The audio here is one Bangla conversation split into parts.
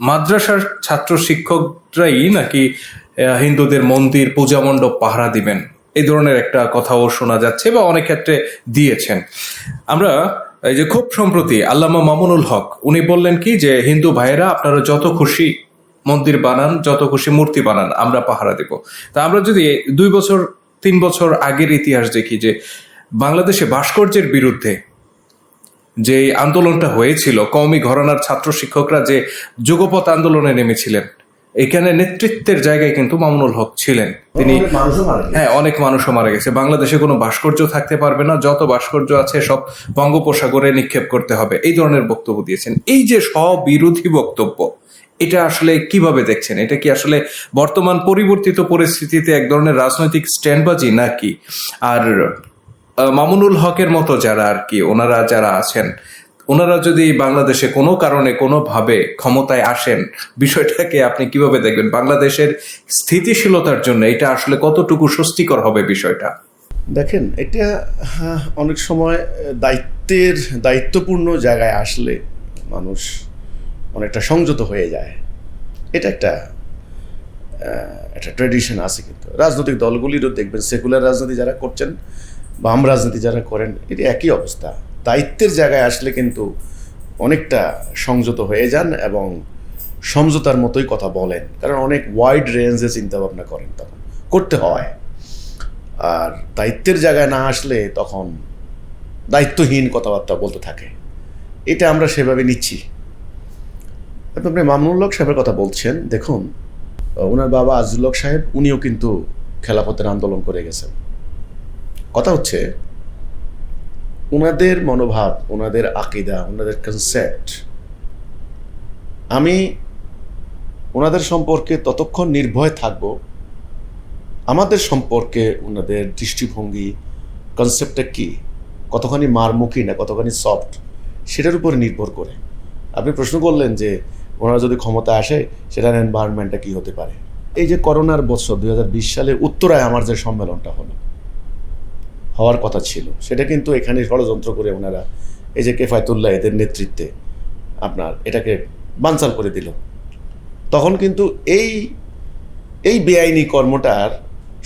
মাদ্রাসার ছাত্র শিক্ষকরাই নাকি হিন্দুদের মন্দির, পূজা মণ্ডপ পাহারা দিবেন। এই ধরনের একটা কথাও শোনা যাচ্ছে বা অনেক ক্ষেত্রে দিয়েছেন। আমরা, এই যে খুব সম্প্রতি আল্লামা মামুনুল হক, উনি বললেন কি যে, হিন্দু ভাইয়েরা, আপনারা যত খুশি মন্দির বানান, যত খুশি মূর্তি বানান, আমরা পাহারা দেব। তা আমরা যদি দুই বছর, তিন বছর আগের ইতিহাস দেখি যে, বাংলাদেশে ভাস্কর্যের বিরুদ্ধে যে আন্দোলনটা হয়েছিল কওমি ঘরানার ছাত্র শিক্ষকরা যে যুগপথ আন্দোলনে নেমেছিলেন এখানে নেতৃত্বের জায়গায় কিন্তু মামুনুল হক ছিলেন। তিনি। হ্যাঁ অনেক মানুষও মারা গেছে। বাংলাদেশে কোনো ভাস্কর্য থাকতে পারবে না যত ভাস্কর্য আছে সব বঙ্গোপসাগরে নিক্ষেপ করতে হবে এই ধরনের বক্তব্য দিয়েছেন। এই যে স্ববিরোধী বক্তব্য এটা আসলে কীভাবে দেখছেন? এটা কি আসলে বর্তমান পরিবর্তিত পরিস্থিতিতে এক ধরনের রাজনৈতিক স্ট্যান্ডবাজি নাকি? আর মামুনুল হকের মতো যারা আর কি ওনারা যারা আছেন ওনারা যদি বাংলাদেশে কোনো কারণে কোনোভাবে ক্ষমতায় আসেন বিষয়টাকে আপনি কীভাবে দেখবেন? বাংলাদেশের স্থিতিশীলতার জন্য এটা আসলে কতটুকু স্বস্তিকর হবে বিষয়টা? দেখেন এটা হ্যাঁ, অনেক সময় দায়িত্বের দায়িত্বপূর্ণ জায়গায় আসলে মানুষ অনেকটা সংযত হয়ে যায়। এটা একটা একটা ট্রেডিশন আছে কিন্তু। রাজনৈতিক দলগুলিরও দেখবেন সেকুলার রাজনীতি যারা করছেন বাম রাজনীতি যারা করেন, এটি একই অবস্থা। দায়িত্বের জায়গায় আসলে কিন্তু অনেকটা সংযত হয়ে যান এবং সমঝোতার মতোই কথা বলেন। কারণ অনেক ওয়াইড রেঞ্জে চিন্তাভাবনা করেন তখন করতে হয়। আর দায়িত্বের জায়গায় না আসলে তখন দায়িত্বহীন কথাবার্তা বলতে থাকে। এটা আমরা সেভাবে নিচ্ছি। আপনি মামুনুল সাহেবের কথা বলছেন, দেখুন ওনার বাবা আজিজুল হক সাহেব, উনিও কিন্তু খেলাফতের আন্দোলন করে গেছেন। কথা হচ্ছে ওনাদের মনোভাব ওনাদের আকিদা ওনাদের কনসেপ্ট আমি ওনাদের সম্পর্কে ততক্ষণ নির্ভয় থাকব, আমাদের সম্পর্কে ওনাদের দৃষ্টিভঙ্গি কনসেপ্টটা কি, কতখানি মারমুখী না কতখানি সফট সেটার উপর নির্ভর করে। আপনি প্রশ্ন করলেন যে, ওনারা যদি ক্ষমতা আসে, সেটার এনভায়রনমেন্টটা কি হতে পারে? এই যে করোনার বছর, দুই সালে উত্তরায় আমার যে সম্মেলনটা হলো হওয়ার কথা ছিল। সেটা কিন্তু এখানে ষড়যন্ত্র করে ওনারা এই যে কেফায়তুল্লাহ এদের নেতৃত্বে আপনার এটাকে বানচাল করে দিল। তখন কিন্তু এই এই বেআইনি কর্মটার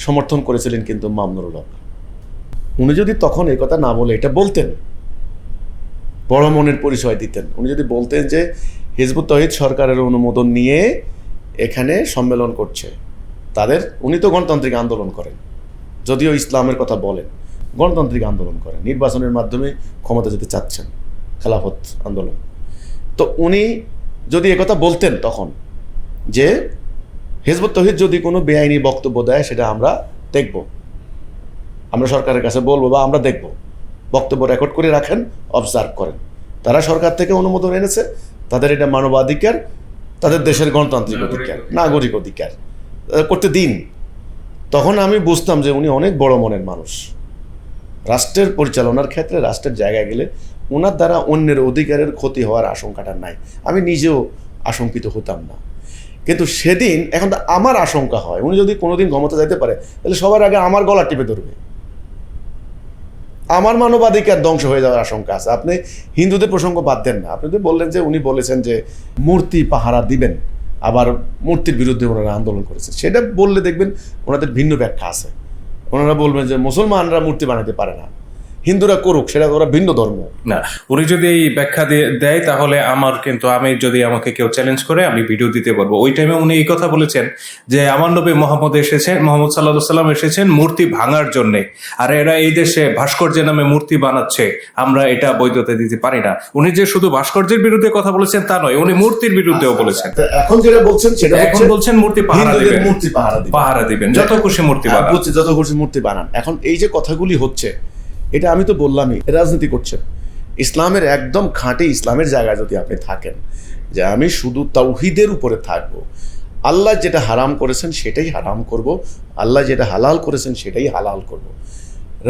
সমর্থন করেছিলেন কিন্তু মামনুরুল হক। উনি যদি তখন এই কথা না বলে এটা বলতেন, বড় মনের পরিচয় দিতেন। উনি যদি বলতেন যে হিজবুত তহিদ সরকারের অনুমোদন নিয়ে এখানে সম্মেলন করছে, তাদের, উনি তো গণতান্ত্রিক আন্দোলন করেন, যদিও ইসলামের কথা বলেন। গণতান্ত্রিক আন্দোলন করেন নির্বাচনের মাধ্যমে ক্ষমতা যেতে চাচ্ছেন খেলাফত আন্দোলন। তো উনি যদি একথা বলতেন তখন যে হিজবুত তহিদ যদি কোনো বেআইনি বক্তব্য দেয় সেটা আমরা দেখব। আমরা সরকারের কাছে বলব বা আমরা দেখব। বক্তব্য রেকর্ড করে রাখেন অবজার্ভ করেন। তারা সরকার থেকে অনুমোদন এনেছে তাদের এটা মানবাধিকার তাদের দেশের গণতান্ত্রিক অধিকার নাগরিক অধিকার করতে দিন। তখন আমি বুঝতাম যে উনি অনেক বড় মনের মানুষ। রাষ্ট্রের পরিচালনার ক্ষেত্রে রাষ্ট্রের জায়গায় গেলে ওনার দ্বারা অন্যের অধিকারের ক্ষতি হওয়ার আশঙ্কাটা নাই। আমি নিজেও আশঙ্কিত হতাম না। কিন্তু সেদিন, এখন তো আমার আশঙ্কা হয়, উনি যদি কোনোদিন ক্ষমতা যাইতে পারে, তাহলে সবার আগে আমার গলা টিপে ধরবে। আমার মানবাধিকার ধ্বংস হয়ে যাওয়ার আশঙ্কা আছে। আপনি হিন্দুদের প্রসঙ্গ বাদ দেন না। আপনি তো বললেন যে, উনি বলেছেন যে, মূর্তি পাহারা দিবেন, আবার মূর্তির বিরুদ্ধে ওনারা আন্দোলন করেছে, সেটা বললে দেখবেন ওনাদের ভিন্ন ব্যাখ্যা আছে। ওনারা বলবেন যে মুসলমানরা মূর্তি বানাতে পারে না। হিন্দুরা করুক সেটা ওরা ভিন্ন ধর্ম। না উনি যদি এই ব্যাখ্যা দেয় তাহলে আমার কিন্তু আমি যদি আমাকে কেউ চ্যালেঞ্জ করে আমি ভিডিও দিতে পারব। ওই টাইমে উনি এই কথা বলেছেন যে আমার নবী মোহাম্মদ এসেছেন মোহাম্মদ সাল্লাহ সাল্লাম এসেছেন মূর্তি ভাঙার জন্যে। আর এরা এই দেশে ভাস্কর্যের নামে মূর্তি বানাচ্ছে আমরা এটা বৈধতা দিতে পারি না। উনি যে শুধু ভাস্কর্যের বিরুদ্ধে কথা বলেছেন তা নয় উনি মূর্তির বিরুদ্ধেও বলেছেন। এখন যেটা বলছেন সেটা এখন বলছেন মূর্তি পাহারা দিবেন। মূর্তি পাহারা দিবেন। পাহারা দিবেন যত খুশি মূর্তি হ্যাঁ, বানান। যত খুশি মূর্তি বানান। এখন এই যে কথাগুলি হচ্ছে এটা আমি তো বললামই, রাজনীতি করছেন। ইসলামের একদম খাঁটি ইসলামের জায়গায় যদি আপনি থাকেন, যে আমি শুধু তাওহিদের উপরে থাকব, আল্লাহ যেটা হারাম করেছেন সেটাই হারাম করব, আল্লাহ যেটা হালাল করেছেন সেটাই হালাল করব।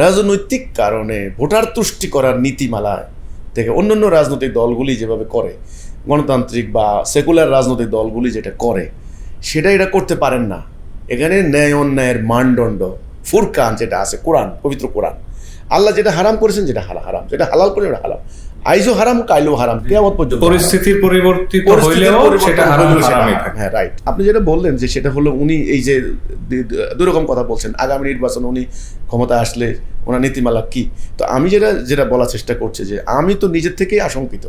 রাজনৈতিক কারণে ভোটার তুষ্টি করার নীতিমালায় থেকে অন্যান্য রাজনৈতিক দলগুলি যেভাবে করে, গণতান্ত্রিক বা সেকুলার রাজনৈতিক দলগুলি যেটা করে, সেটা এটা করতে পারেন না। এখানে ন্যায় অন্যায়ের মানদণ্ড, ফুরকান যেটা আছে, কোরআন, পবিত্র কোরআন। আল্লাহ যেটা হারাম করেছেন যেটা হালা হারাম। যেটা হালাল করে হালাল আইজও হারাম কাইলো হারাম কেয়ামত পর্যন্ত পরিস্থিতির পরিবর্তিত হইলেও সেটা হারাম। হারাম। হ্যাঁ রাইট আপনি যেটা বললেন যে সেটা হলো উনি এই যে দু- দু- দুরকম কথা বলছেন। আগামী নির্বাচন উনি ক্ষমতা আসলে ওনার নীতিমালা কি? তো আমি যেটা যেটা বলার চেষ্টা করছি যে আমি তো নিজের থেকেই আশঙ্কিত।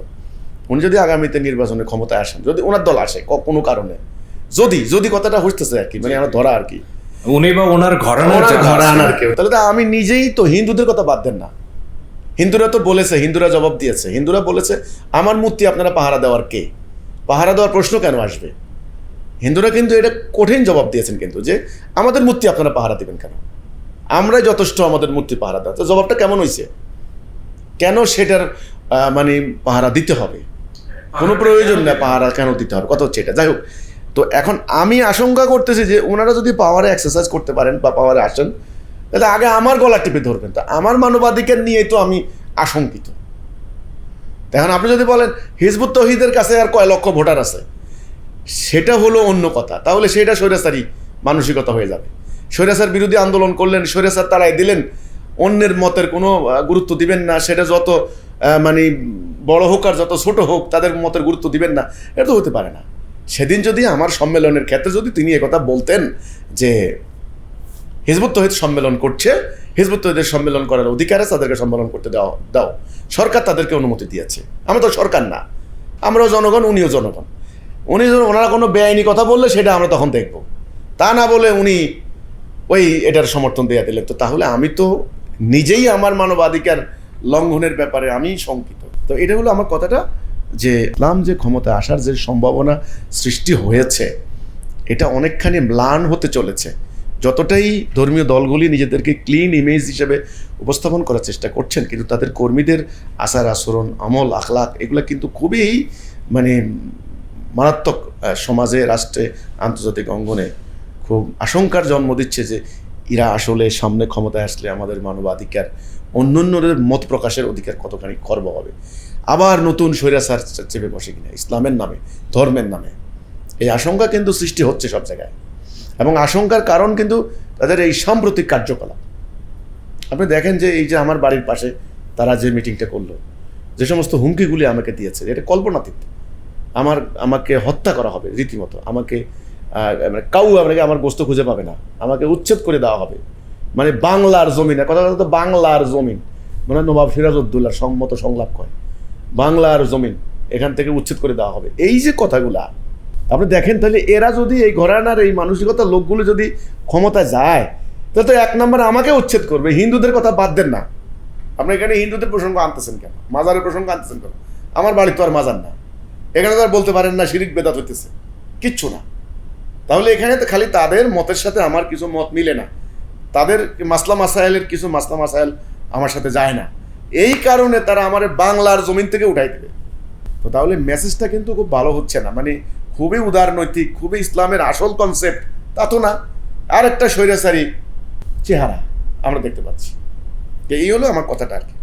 উনি যদি আগামীতে নির্বাচনে ক্ষমতায় আসেন যদি ওনার দল আসে কোনো কারণে। যদি যদি কথাটা হসতেছে আর কি মানে আমার ধরা আর কি। উনি বা ওনার ঘরানার ঘরানার কেউ। তাহলে তো আমি নিজেই তো হিন্দুদের কথা বাদ দেন না। হিন্দুরা তো বলেছে হিন্দুরা জবাব দিয়েছে। হিন্দুরা বলেছে আমার মূর্তি আপনারা পাহারা দেওয়ার কে? পাহারা দেওয়ার প্রশ্ন কেন আসবে? হিন্দুরা কিন্তু এটা কঠিন জবাব দিয়েছেন কিন্তু যে আমাদের মূর্তি আপনারা পাহারা দিবেন কেন? আমরাই যথেষ্ট আমাদের মূর্তি পাহারা দেওয়া। তো জবাবটা কেমন হয়েছে কেন সেটার মানে পাহারা দিতে হবে? কোনো প্রয়োজন না পাহারা কেন দিতে হবে? কত হচ্ছে এটা। যাই হোক তো এখন আমি আশঙ্কা করতেছি যে ওনারা যদি পাওয়ারে এক্সারসাইজ করতে পারেন বা পাওয়ারে আসেন, তাহলে আগে আমার গলা টিপে ধরবেন। তা আমার মানবাধিকার নিয়ে তো আমি আশঙ্কিত। এখন আপনি যদি বলেন, হিজবুত তহিদের কাছে আর কয় লক্ষ ভোটার আছে? সেটা হলো অন্য কথা। তাহলে সেটা স্বৈরাচারী মানসিকতা হয়ে যাবে। স্বৈরাচার বিরোধী আন্দোলন করলেন, স্বৈরাচার তারাই দিলেন, অন্যের মতের কোনো গুরুত্ব দিবেন না। সেটা যত মানে বড় হোক আর যত ছোট হোক, তাদের মতের গুরুত্ব দিবেন না। এটা তো হতে পারে না। সেদিন যদি আমার সম্মেলনের ক্ষেত্রে যদি তিনি একথা বলতেন যে হিজবুত তহিদ সম্মেলন করছে, হিজবুত তহিদের সম্মেলন করার অধিকার আছে, তাদেরকে সম্মেলন করতে দাও দাও। সরকার তাদেরকে অনুমতি দিয়েছে। আমরা তো সরকার না। আমরাও জনগণ, উনিও জনগণ। উনি যখন- ওনারা কোনো বেআইনি কথা বললে, সেটা আমরা তখন দেখব। তা না বলে উনি ওই এটার সমর্থন দেয়া দিলেন। তো তাহলে আমি তো নিজেই আমার মানবাধিকার লঙ্ঘনের ব্যাপারে আমি শঙ্কিত। তো এটা হলো আমার কথাটা। যে ইসলাম যে ক্ষমতা আসার যে সম্ভাবনা সৃষ্টি হয়েছে, এটা অনেকখানি ম্লান হতে চলেছে। যতটাই ধর্মীয় দলগুলি নিজেদেরকে ক্লিন ইমেজ হিসেবে উপস্থাপন করার চেষ্টা করছেন, কিন্তু তাদের কর্মীদের আচার আচরণ, আমল আখলাক এগুলো কিন্তু খুবই মানে মারাত্মক সমাজে, রাষ্ট্রে, আন্তর্জাতিক অঙ্গনে খুব আশঙ্কার জন্ম দিচ্ছে যে, এরা আসলে সামনে ক্ষমতায় আসলে আমাদের মানবাধিকার অন্যান্যদের মত প্রকাশের অধিকার কতখানি খর্ব হবে? আবার নতুন স্বৈরাচার চেপে বসে কিনা? ইসলামের নামে, ধর্মের নামে। এই আশঙ্কা কিন্তু সৃষ্টি হচ্ছে সব জায়গায়। এবং আশঙ্কার কারণ কিন্তু তাদের এই সাম্প্রতিক কার্যকলাপ। আপনি দেখেন যে এই যে আমার বাড়ির পাশে তারা যে মিটিংটা করল, যে সমস্ত হুমকিগুলি আমাকে দিয়েছে, এটা কল্পনাতীত। আমার, আমাকে হত্যা করা হবে রীতিমতো। আমাকে মানে কাউ আপনাকে আমার গোস্ত খুঁজে পাবে না। আমাকে উচ্ছেদ করে দেওয়া হবে। মানে বাংলার জমিন কথা কথা তো বাংলার জমিন। মানে নবাব সিরাজউদ্দৌলার সম্মত সংলাপ কয় বাংলার জমিন, এখান থেকে উচ্ছেদ করে দেওয়া হবে। এই যে কথাগুলা, আপনি দেখেন তাহলে এরা যদি এই ঘরানার এই মানসিকতা লোকগুলো যদি ক্ষমতায় যায়, তাহলে তো এক নম্বর আমাকে উচ্ছেদ করবে। হিন্দুদের কথা বাদ দেন না। আপনি এখানে হিন্দুদের প্রসঙ্গ আনতেছেন কেন? মাজারের প্রসঙ্গ আনতেছেন কেন? আমার বাড়ি তো আর মাজার না। এখানে তো আর বলতে পারেন না, শিরিক বেদাত হইতেছে। কিচ্ছু না। তাহলে এখানে তো খালি তাদের মতের সাথে আমার কিছু মত মিলে না। তাদের মাসলা মাসাইলের কিছু মাসলা মাসাইল আমার সাথে যায় না। এই কারণে তারা আমার বাংলার জমিন থেকে উঠাই দেবে। তো তাহলে মেসেজটা কিন্তু খুব ভালো হচ্ছে না। মানে খুবই উদারনৈতিক খুবই ইসলামের আসল কনসেপ্ট তা তো না। আর একটা স্বৈরাচারী চেহারা আমরা দেখতে পাচ্ছি। এই হলো আমার কথাটা আর কি।